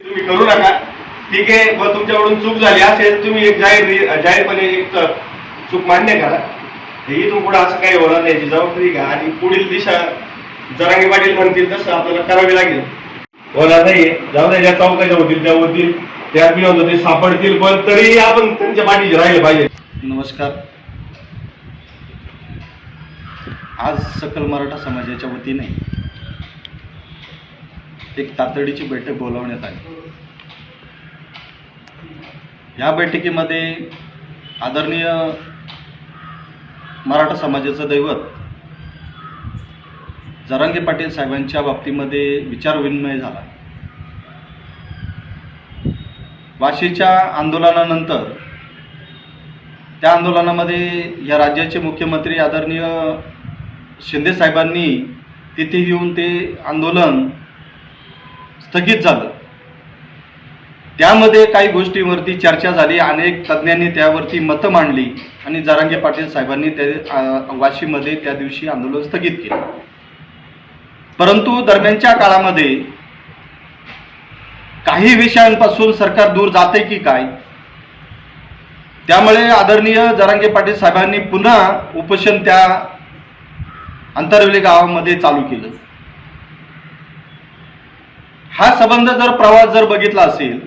तुम्ही करू नका. ठीक आहे मग तुमच्याकडून चूक झाली असेल तुम्ही एक जाहीर जाहीरपणे एक चूक मान्य करा. हे इथून पुढे असं काही होणार नाही याची जबाबदारी घ्या. आणि पुढील दिशा जरांगी पाटील म्हणतील तसं आपल्याला करावी लागेल. होणार नाहीये. जाऊ दे ज्या चौकाच्या होतील त्या होतील. त्या मी होतो ते सापडतील पण तरी आपण त्यांच्या पाठीशी राहिले पाहिजे. नमस्कार. आज सकल मराठा समाजाच्या वतीने एक तातडीची बैठक बोलावण्यात आली. या बैठकीमध्ये आदरणीय मराठा समाजाचं दैवत जरांगे पाटील साहेबांच्या बाबतीमध्ये विचारविनिमय झाला. वाशीच्या आंदोलनानंतर त्या आंदोलनामध्ये या राज्याचे मुख्यमंत्री आदरणीय शिंदे साहेबांनी तिथे येऊन ते आंदोलन स्थगित झालं. त्यामध्ये काही गोष्टीवरती चर्चा झाली. अनेक तज्ज्ञांनी त्यावरती मतं मांडली आणि जरांगे पाटील साहेबांनी ते वाशीमध्ये त्या दिवशी आंदोलन स्थगित केलं. परंतु दरम्यानच्या काळामध्ये काही विषयांपासून सरकार दूर जाते की काय? त्यामुळे आदरणीय जरांगे पाटील साहेबांनी पुन्हा उपोषण त्या अंतरवेली गावामध्ये चालू केलं. हा संबंध जर प्रवास जर बघितला असेल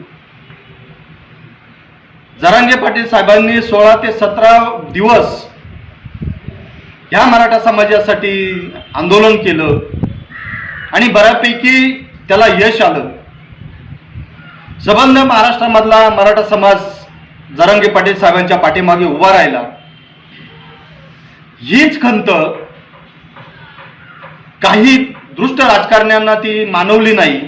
जरांगे पाटील साहेबांनी सोळा ते सतरा दिवस या मराठा समाजासाठी आंदोलन केलं आणि बऱ्यापैकी त्याला यश आलं. संबंध महाराष्ट्रामधला मराठा समाज जरांगे पाटील साहेबांच्या पाठीमागे उभा राहिला. हीच खंत काही दृष्ट राजकारण्यांना ती मानवली नाही.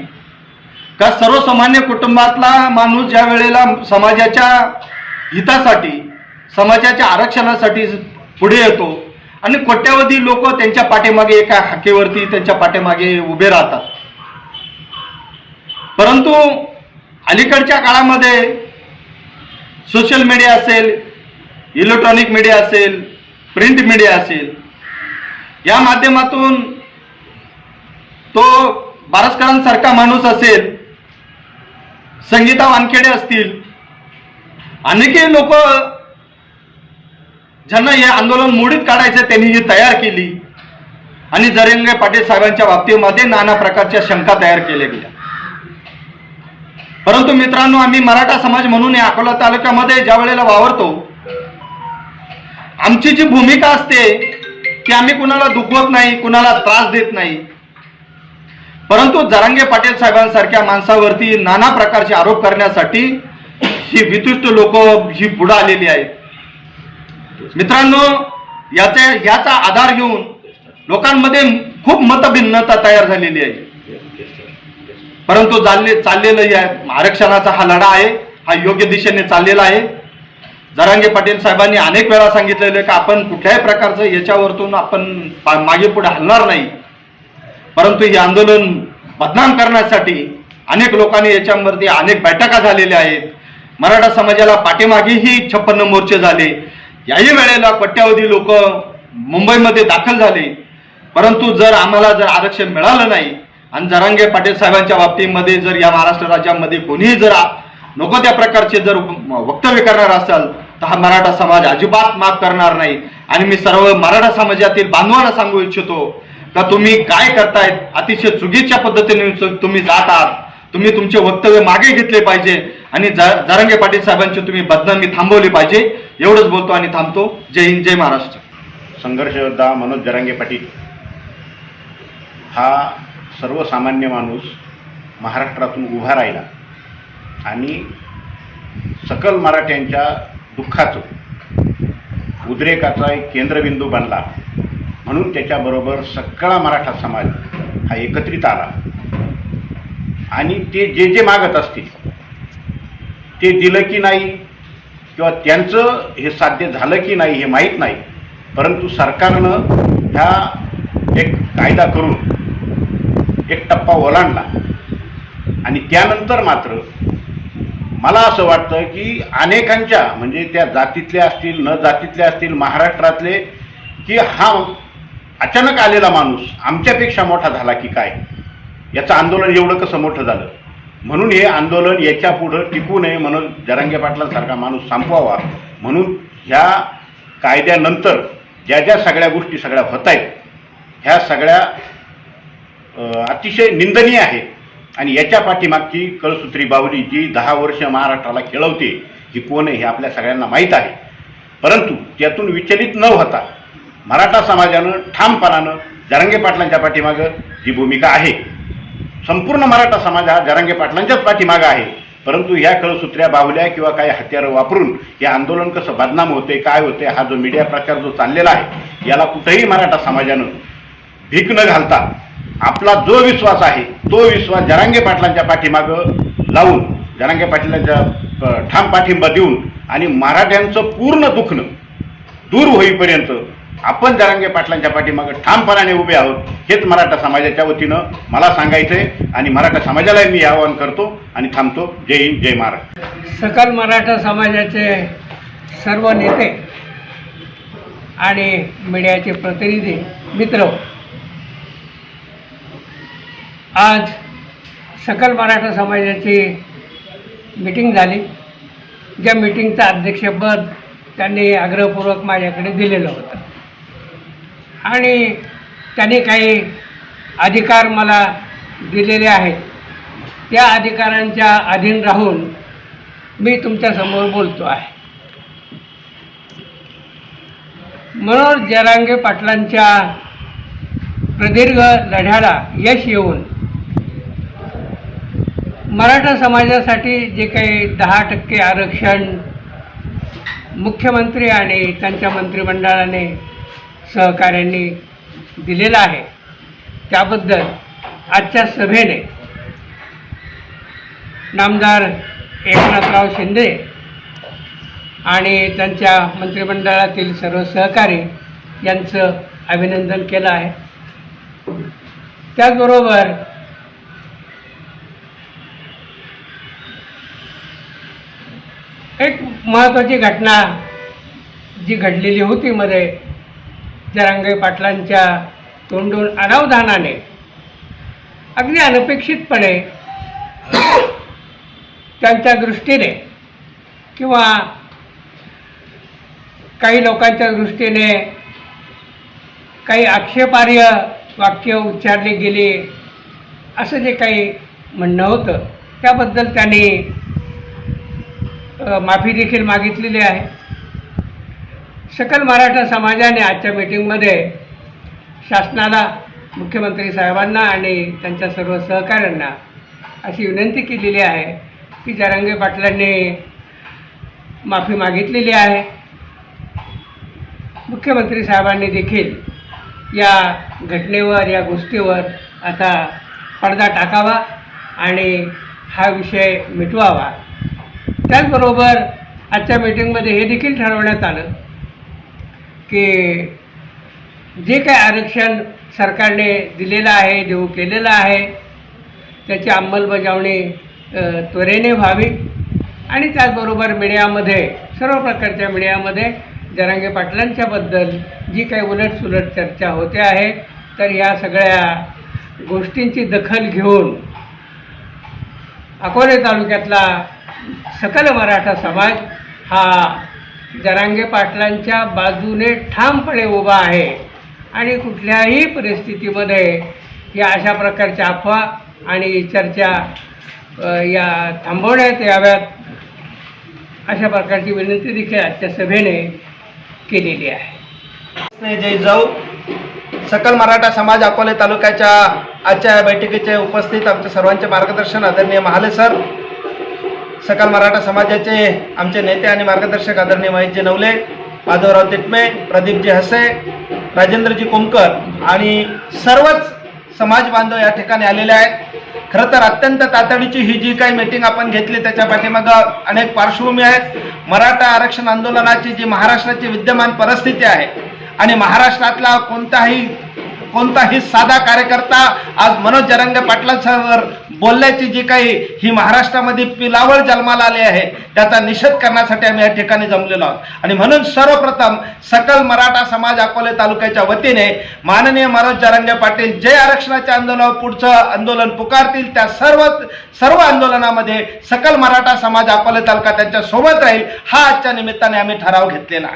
का सर्वसामान्य कुटुंबातला माणूस ज्या वेळेला समाजाच्या हितासाठी समाजाच्या आरक्षणासाठी पुढे येतो आणि कोट्यावधी लोक त्यांच्या पाठीमागे एका हाकेवरती त्यांच्या पाठीमागे उभे राहतात. परंतु अलीकडच्या काळामध्ये सोशल मीडिया असेल इलेक्ट्रॉनिक मीडिया असेल प्रिंट मीडिया असेल या माध्यमातून तो बारसकरांसारखा माणूस असेल संगीता वानखेडे असतील. अनेकही लोक ज्यांना हे आंदोलन मोडीत काढायचं त्यांनी ही तयार केली. आणि जरेंगे पाटील साहेबांच्या बाबतीमध्ये नाना प्रकारच्या शंका तयार केल्या गेल्या. परंतु मित्रांनो आम्ही मराठा समाज म्हणून या अकोला तालुक्यामध्ये ज्या वेळेला वावरतो आमची जी भूमिका असते की आम्ही कुणाला दुखवत नाही कुणाला त्रास देत नाही. परंतु जरांगे पाटील साहेबांसारख्या माणसावरती नाना प्रकारचे आरोप करण्यासाठी ही वितुष्ट लोक ही पुढे आलेली आहेत. मित्रांनो याचे याचा आधार घेऊन लोकांमध्ये खूप मतभिन्नता तयार झालेली आहे. परंतु चालले चाललेलं या आरक्षणाचा हा लढा आहे हा योग्य दिशेने चाललेला आहे. जरांगे पाटील साहेबांनी अनेक वेळा सांगितलेलं आहे की आपण कुठल्याही प्रकारचं याच्यावरतून आपण पा- मागे पुढे हलणार नाही. परंतु हे आंदोलन बदनाम करण्यासाठी अनेक लोकांनी याच्यावरती अनेक बैठका झालेल्या आहेत. मराठा समाजाला पाठीमागेही छप्पन्न मोर्चे झाले. याही वेळेला कोट्यावधी लोक मुंबईमध्ये दाखल झाले. परंतु जर आम्हाला जर आरक्षण मिळालं नाही आणि जरांगे पाटील साहेबांच्या बाबतीमध्ये जर या महाराष्ट्र राज्यामध्ये कोणीही जर नको त्या प्रकारचे जर वक्तव्य करणार असाल तर हा मराठा समाज अजिबात माफ करणार नाही. आणि मी सर्व मराठा समाजातील बांधवांना सांगू इच्छितो का तुम्ही काय करतायत अतिशय चुकीच्या पद्धतीने तुम्ही जात आहात. तुम्ही तुमचे वक्तव्य मागे घेतले पाहिजे आणि ज- पाटील साहेबांची तुम्ही बदनामी थांबवली पाहिजे. एवढंच बोलतो आणि थांबतो. जय हिंद जय महाराष्ट्र. संघर्ष योद्धा मनोज जरांगे पाटील. हा सर्वसामान्य माणूस महाराष्ट्रातून उभा राहिला आणि सकल मराठ्यांच्या दुःखाचं उद्रेकाचा एक केंद्रबिंदू बनला. म्हणून त्याच्याबरोबर सगळा मराठा समाज हा एकत्रित आला. आणि ते जे जे मागत असतील ते दिलं की नाही किंवा त्यांचं हे साध्य झालं की नाही हे माहीत नाही परंतु सरकारनं ह्या एक कायदा करून एक टप्पा ओलांडला. आणि त्यानंतर मात्र मला असं वाटतं की अनेकांच्या म्हणजे त्या जातीतल्या असतील न जातीतले असतील महाराष्ट्रातले की हा अचानक आलेला माणूस आमच्यापेक्षा मोठा झाला की काय? याचं आंदोलन एवढं कसं मोठं झालं? म्हणून हे आंदोलन याच्या पुढं टिकू नये म्हणून जरांगे पाटलांसारखा माणूस संपवावा म्हणून ह्या कायद्यानंतर ज्या ज्या सगळ्या गोष्टी सगळ्या होत आहेत ह्या सगळ्या अतिशय निंदनीय आहे आणि याच्या पाठीमागची कळसूत्री बावली जी दहा वर्ष महाराष्ट्राला खेळवते ही कोण आहे हे आपल्या सगळ्यांना माहीत आहे. परंतु त्यातून विचलित न होता मराठा समाजानं ठामपणानं जरांगे पाटलांच्या पाठीमागं जी भूमिका आहे. संपूर्ण मराठा समाज हा जरांगे पाटलांच्याच पाठीमागं आहे. परंतु ह्या कळसूत्र्या बाहुल्या किंवा काही हत्यारं वापरून हे आंदोलन कसं बदनाम होते काय होते हा जो मीडिया प्रचार जो चाललेला आहे याला कुठेही मराठा समाजानं भीक न घालता आपला जो विश्वास आहे तो विश्वास जरांगे पाटलांच्या पाठीमागं लावून जरांगे पाटलांच्या ठाम पाठिंबा देऊन आणि मराठ्यांचं पूर्ण दुखणं दूर होईपर्यंत आपण जरांगे पाटलांच्या पाठीमागं ठामपणाने उभे आहोत हेच मराठा समाजाच्या वतीनं मला सांगायचंय आणि मराठा समाजालाही मी आवाहन करतो आणि थांबतो. जय हिंद जय महाराष्ट्र. सकल मराठा समाजाचे सर्व नेते आणि मीडियाचे प्रतिनिधी मित्र आज सकल मराठा समाजाची मीटिंग झाली. ज्या मीटिंगचं अध्यक्षपद त्यांनी आग्रहपूर्वक माझ्याकडे दिलेलं होतं. आणि त्यांनी काही अधिकार मला दिलेले आहेत. त्या अधिकारांच्या अधीन राहून मी तुमच्यासमोर बोलतो आहे. मनोज जरांगे पाटलांच्या प्रदीर्घ लढ्याला यश येऊन मराठा समाजासाठी जे काही दहा टक्के आरक्षण मुख्यमंत्री आणि त्यांच्या मंत्रिमंडळाने सहकाऱ्यांनी दिलेलं आहे. त्याबद्दल आजच्या सभेने नामदार एकनाथराव शिंदे आणि त्यांच्या मंत्रिमंडळातील सर्व सहकारी यांचं अभिनंदन केलं आहे. त्याचबरोबर एक महत्त्वाची घटना जी घडलेली होती मध्ये जरांगे पाटलांच्या तोंडून अनावधानाने अगदी अनपेक्षितपणे त्यांच्या दृष्टीने किंवा काही लोकांच्या दृष्टीने काही आक्षेपार्ह वाक्य उच्चारले गेले असं जे काही म्हणणं होतं त्याबद्दल त्यांनी माफी देखील मागितलेली आहे. सकल मराठा समाजाने आजच्या मीटिंगमध्ये शासनाला मुख्यमंत्री साहेबांना आणि त्यांच्या सर्व सहकाऱ्यांना अशी विनंती केलेली आहे की जरांगे पाटलांनी माफी मागितलेली आहे. मुख्यमंत्री साहेबांनी देखील या घटनेवर या गोष्टीवर आता पडदा टाकावा आणि हा विषय मिटवावा. त्याचबरोबर आजच्या मीटिंगमध्ये हे देखील ठरवण्यात आलं की जे काय आरक्षण सरकारने दिलेलं आहे देऊ केलेलं आहे त्याची अंमलबजावणी त्वरेने व्हावी. आणि त्याचबरोबर मीडियामध्ये सर्व प्रकारच्या मीडियामध्ये जरांगे पाटलांच्याबद्दल जी काही उलटसुलट चर्चा होते आहे तर या सगळ्या गोष्टींची दखल घेऊन अकोले तालुक्यातला सकल मराठा समाज हा जरांगे पाटलांच्या बाजूने ठामपणे उभा आहे. आणि कुठल्याही परिस्थितीमध्ये या अशा प्रकारच्या अफवा आणि चर्चा या थांबवण्यात याव्यात अशा प्रकारची विनंती देखील आजच्या सभेने केलेली आहे. जय जाऊ. सकल मराठा समाज अकोले तालुक्याच्या आजच्या बैठकीचे उपस्थित आमच्या सर्वांचे मार्गदर्शन आदरणीय महाले सर सकल मराठा समाजाचे आमचे नेते आणि मार्गदर्शक आदरणीय महेशजी नवले माधवराव तिटमे प्रदीपजी हसे राजेंद्रजी कोमकर आणि सर्वच समाज बांधव या ठिकाणी आलेले आहेत. खरं तर अत्यंत तातडीची ही जी काही मीटिंग आपण घेतली त्याच्या पाठीमागं अनेक पार्श्वभूमी आहेत. मराठा आरक्षण आंदोलनाची जी महाराष्ट्राची विद्यमान परिस्थिती आहे आणि महाराष्ट्रातला कोणताही कोणताही साधा कार्यकर्ता आज मनोज जरंगे पाटलांवर बोलल्याची जी काही ही महाराष्ट्रामध्ये पिलावळ जन्माला आली आहे त्याचा निषेध करण्यासाठी आम्ही या ठिकाणी जमलेलो आहोत. आणि म्हणून सर्वप्रथम सकल मराठा समाज अकोले तालुक्याच्या वतीने माननीय मनोज जरंगे पाटील जे आरक्षणाच्या आंदोलनावर पुढचं आंदोलन पुकारतील त्या सर्व सर्व आंदोलनामध्ये सकल मराठा समाज अकोले तालुका त्यांच्यासोबत राहील हा आजच्या निमित्ताने आम्ही ठराव घेतलेला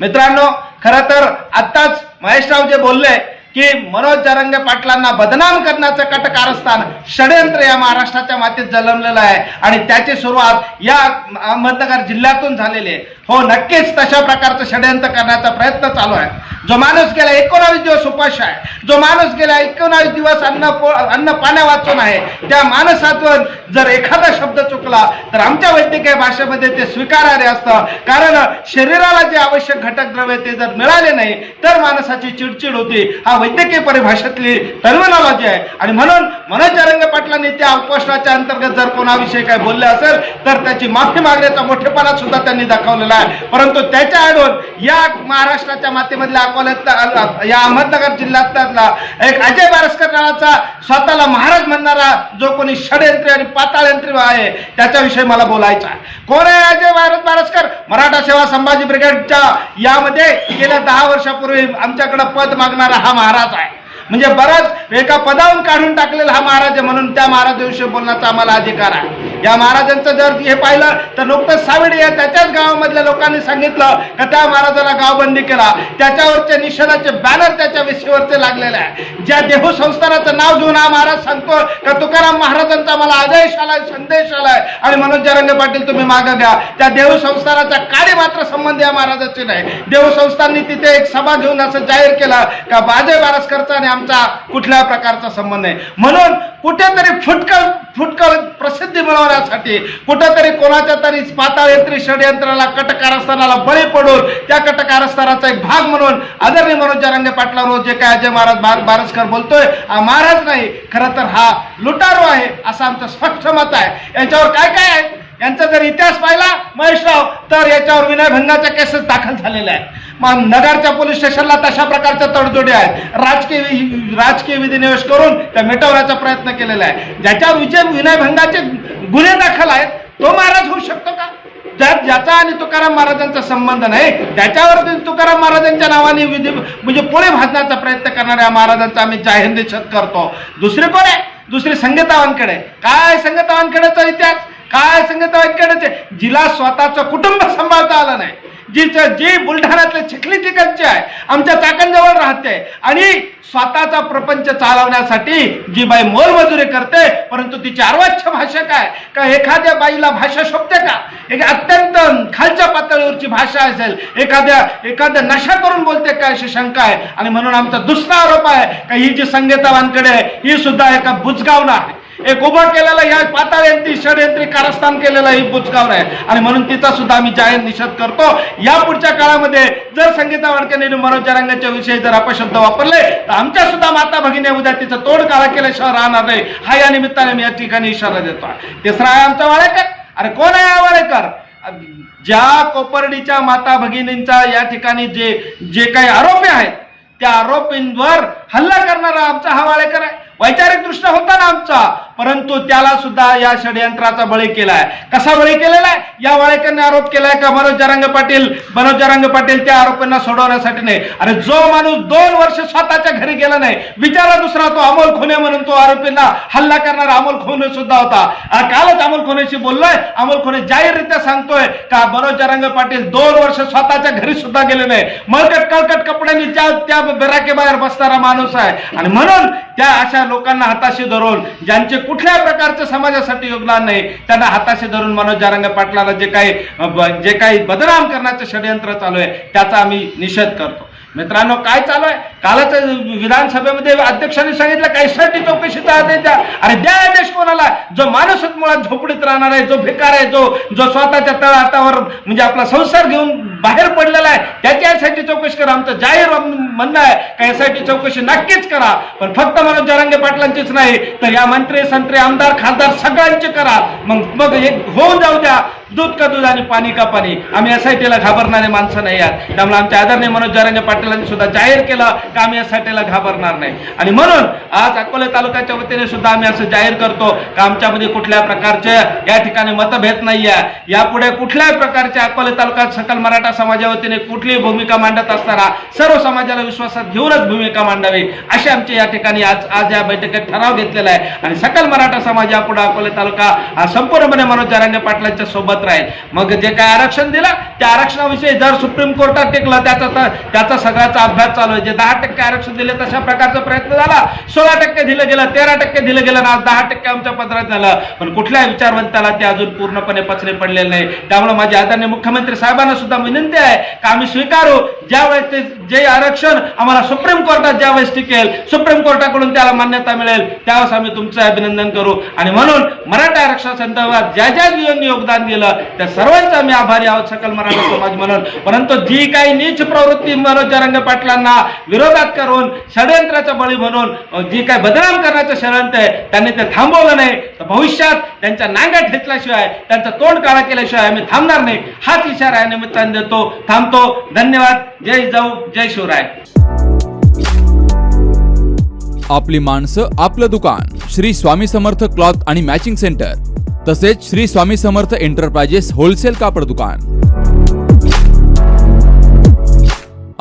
मित्रांनो खरं तर आत्ताच महेशराव जे बोलले की मनोज जरंगे पाटलांना बदनाम करण्याचं कटकारस्थान षडयंत्र या महाराष्ट्राच्या मातीत जन्मलेलं आहे. आणि त्याची सुरुवात या अहमदनगर जिल्ह्यातून झालेली आहे. हो नक्कीच तशा प्रकारचं षडयंत्र करण्याचा प्रयत्न चालू आहे. जो माणूस गेला एकोणावीस दिवस उपाश आहे जो माणूस गेला एकोणावीस दिवस अन्न अन्न पाण्या वाचून आहे त्या माणसातून जर एखादा शब्द चुकला तर आमच्या वैद्यकीय भाषेमध्ये ते स्वीकारार्ह असतं. कारण शरीराला जे आवश्यक घटक द्रव्य ते जर मिळाले नाही तर माणसाची चिडचिड होती. हा वैद्यकीय परिभाषेतली टर्मिनॉलॉजी आहे. आणि म्हणून मनोज अरंग पाटलांनी त्या उपोषणाच्या अंतर्गत जर कोणाविषयी काय बोलले असेल तर त्याची माफी मागण्याचा मोठेपणा सुद्धा त्यांनी दाखवलेला आहे. परंतु त्याच्या आडून या महाराष्ट्राच्या मातेमधल्या अकोल्यातला या अहमदनगर जिल्ह्यातला एक अजय बारसकर नावाचा स्वतःला महाराज म्हणणारा जो कोणी षडयंत्री आणि पाताळयंत्री आहे त्याच्याविषयी मला बोलायचा कोण आहे अजय भारत बारसकर? मराठा सेवा संभाजी ब्रिगेडच्या यामध्ये गेल्या दहा वर्षापूर्वी आमच्याकडे पद मागणारा हा महाराज आहे. म्हणजे बराच एका पदावरून काढून टाकलेला हा महाराज आहे म्हणून त्या महाराजाविषयी बोलण्याचा आम्हाला अधिकार आहे. या महाराजांचं जर हे पाहिलं तर नुकतंच सावडी या त्याच्याच गावामधल्या लोकांनी सांगितलं का त्या महाराजाला गावबंदी केला. त्याच्यावरचे निषेधाचे बॅनर त्याच्या विषयावरचे लागलेले आहे. ज्या देहू संस्थानाचं नाव घेऊन हा महाराज सांगतो का तुकाराम महाराजांचा मला आदेश आलाय संदेश आलाय आणि मनोज जरंगे पाटील तुम्ही मागं घ्या. त्या देहू संस्थानाचा काळे मात्र संबंध या महाराजाचे नाही. देहू संस्थांनी तिथे एक सभा घेऊन असं जाहीर केलं का बाजे बारसकरचा आणि आमचा कुठल्या प्रकारचा संबंध नाही. म्हणून कुठेतरी फुटकल फुटकल प्रसिद्धी मिळवण्यासाठी कुठेतरी कोणाच्या तरी पाताळ षडयंत्राला कटकारस्थानाला बळी पडून त्या कटकारस्थानाचा एक भाग म्हणून आदरणीय मनोज जरांगे पाटलांवर जे काय अजय महाराज बार बारसकर बोलतोय हा महाराज नाही खरं तर हा लुटारू आहे असं आमचं स्पष्ट मत आहे. यांच्यावर काय काय आहे? यांचा जर इतिहास पाहिला महेशराव तर याच्यावर विनयभंगाच्या केसेस दाखल झालेल्या आहेत. नगरच्या पोलीस स्टेशनला तशा प्रकारच्या तडजोडी आहेत. राजकीय राजकीय विधिनिवेश करून त्या मिटवण्याचा प्रयत्न केलेला आहे. ज्याच्यावर विजय विनयभंगाचे गुन्हे दाखल आहेत तो महाराज होऊ शकतो का? ज्या ज्याचा आणि तुकाराम महाराजांचा संबंध नाही त्याच्यावरती तुकाराम महाराजांच्या नावाने विधी म्हणजे पोळे भाजण्याचा प्रयत्न करणाऱ्या महाराजांचा आम्ही जाहीर निषेध करतो. दुसरे कोण आहे? दुसरे संगीतावांकडे काय संगीतावांकडेचा इतिहास? काय संगीता जिला स्वतःचं कुटुंब सांभाळता आलं नाही. जिचं जी बुलढाण्यातले चिखली तिकडचे आहे आमच्या चाकणजवळ राहते. आणि स्वतःचा प्रपंच चालवण्यासाठी जी बाई मोलमजुरी करते परंतु तिची अर्वाच्छ भाषा काय? का एखाद्या बाईला भाषा शोभते का? एक अत्यंत खालच्या पातळीवरची भाषा असेल. एखाद्या एखाद्या नशा करून बोलते का अशी शंका आहे? आणि म्हणून आमचा दुसरा आरोप आहे का ही जी संगीता वानकडे आहे ही सुद्धा एका बुजगावना आहे. एक उभं केलेलं या पाताळयंत्री षडयंत्री कारस्थान केलेलं ही बुचकाव आहे. आणि म्हणून तिचा सुद्धा आम्ही जाहीर निषेध करतो. या पुढच्या काळामध्ये जर संगीता वाडकेने मनोज जरांगाच्या विषयी जर अपशब्द वापरले तर आमच्या सुद्धा माता भगिनी उद्या तिचं तोड काळा केल्याशिवाय राहणार नाही. हा या निमित्ताने मी या ठिकाणी इशारा देतो. तिसरा आहे आमचा वाळेकर अरे कोण आहे हा वाळेकर ज्या कोपर्डीच्या माता भगिनींचा या ठिकाणी जे जे काही आरोपी आहेत त्या आरोपींवर हल्ला करणारा आमचा हा वाळेकर आहे. वैचारिक दृष्ट्या होता ना आमचा. परंतु त्याला सुद्धा या षडयंत्राचा बळी केलाय. कसा बळी केलेला आहे? या वाळेकरने आरोप केलाय का मनोज पाटील? मनोज पाटील त्या आरोपींना सोडवण्यासाठी नाही. अरे जो माणूस दोन वर्ष स्वतःच्या घरी गेला नाही विचारा दुसरा तो अमोल खुने म्हणून तो आरोपींना हल्ला करणारा अमोल खुने सुद्धा होता. कालच अमोल खुनेशी बोललोय. अमोल खुने जाहीररित्या सांगतोय का मनोज जरांगे पाटील दोन वर्ष स्वतःच्या घरी सुद्धा गेले नाही. मळकट कळकट कपड्यांनी त्या त्या बिराके बाहेर बसणारा माणूस आहे. आणि म्हणून त्या अशा लोकांना हाताशी धरून ज्यांचे कुठल्या प्रकारचं समाजासाठी योगदान नाही. त्यांना हाताशी धरून मनोज जारंग पाटलाला जे काही जे काही बदनाम करण्याचं षडयंत्र चालू आहे त्याचा आम्ही निषेध करतो. मित्रांनो काय चालू आहे? कालच विधानसभेमध्ये अध्यक्षांनी सांगितलं काहीसाठी चौकशीचा आदेश द्या अरे द्या आदेश कोणाला. जो माणूसच मुळात झोपडीत राहणार आहे जो भिकार आहे जो जो स्वतःच्या तळहातावर म्हणजे आपला संसार घेऊन बाहेर पडलेला आहे त्याची यासाठी चौकशी करा. आमचं जाहीर म्हणणं आहे का यासाठी चौकशी नक्कीच करा. पण फक्त मनोज जरांगे पाटलांचीच नाही तर या मंत्री संत्री आमदार खासदार सगळ्यांची करा. मग मग एक होऊन जाऊ द्या. दूध का दूध आणि पाणी का पाणी. आम्ही एस आय टीला घाबरणारे माणसं नाही आहात. त्यामुळे आमच्या आदरणीय मनोज जरांगे पाटलांनी सुद्धा जाहीर केलं. की आम्ही एस घाबरणार नाही. आणि म्हणून आज अकोले तालुक्याच्या वतीने सुद्धा आम्ही असं जाहीर करतो का आमच्यामध्ये कुठल्या प्रकारचे या ठिकाणी मतभेद नाही आहे यापुढे कुठल्याही प्रकारचे अकोले तालुक्यात सकल मराठा समाजा वतीने कुठलीही भूमिका मांडत असताना सर्व समाजाला विश्वासात घेऊनच भूमिका मांडावी अशी आमची या ठिकाणी आज आज या बैठकीत ठराव घेतलेला आहे. आणि सकल मराठा समाज यापुढे अकोले तालुका हा संपूर्णपणे मनोज जरांगे पाटलांच्या सोबत राहील. मग जे काय आरक्षण दिलं त्या आरक्षणाविषयी जर सुप्रीम कोर्टात टिकलं त्याचा त्याचा सगळ्याचा अभ्यास चालू आहे. जे दहा टक्के आरक्षण दिले तशा प्रकारचा प्रयत्न झाला. सोळा टक्के दिलं गेलं तेरा टक्के दिलं गेलं ना दहा टक्के आमच्या पत्रात झालं. पण कुठल्या विचारवंताला ते अजून पूर्णपणे पचरे पडलेले नाही. त्यामुळे माझी आदरणीय मुख्यमंत्री साहेबांना सुद्धा विनंती आहे का आम्ही स्वीकारू? ज्यावेळेस ते जे आरक्षण आम्हाला सुप्रीम कोर्टात ज्यावेळेस टिकेल सुप्रीम कोर्टाकडून त्याला मान्यता मिळेल त्यावेळेस आम्ही तुमचं अभिनंदन करू. आणि म्हणून मराठा आरक्षण संदर्भात ज्या ज्या जियोनी योगदान दिलं त्या सर्वांचं आम्ही आभारी आहोत सकल मराठा समाज म्हणून. परंतु जी काही नीच प्रवृत्ती मनोज जरंगे पाटलांना विरोधात करून षडयंत्राचा बळी म्हणून जी काय बदनाम करण्याचं षडयंत्र आहे त्यांनी ते थांबवलं नाही. तर भविष्यात त्यांच्या नांग्या ठेचल्याशिवाय त्यांचं तोंड काळा केल्याशिवाय आम्ही थांबणार नाही. हाच इशारा या निमित्ताने देतो. थांबतो. धन्यवाद. जय जाऊ जय शिवराय. आपली माणसं आपलं दुकान. श्री स्वामी समर्थ क्लॉथ आणि मॅचिंग सेंटर. तसेच श्री स्वामी समर्थ एंटरप्राइजेस होलसेल कापड दुकान.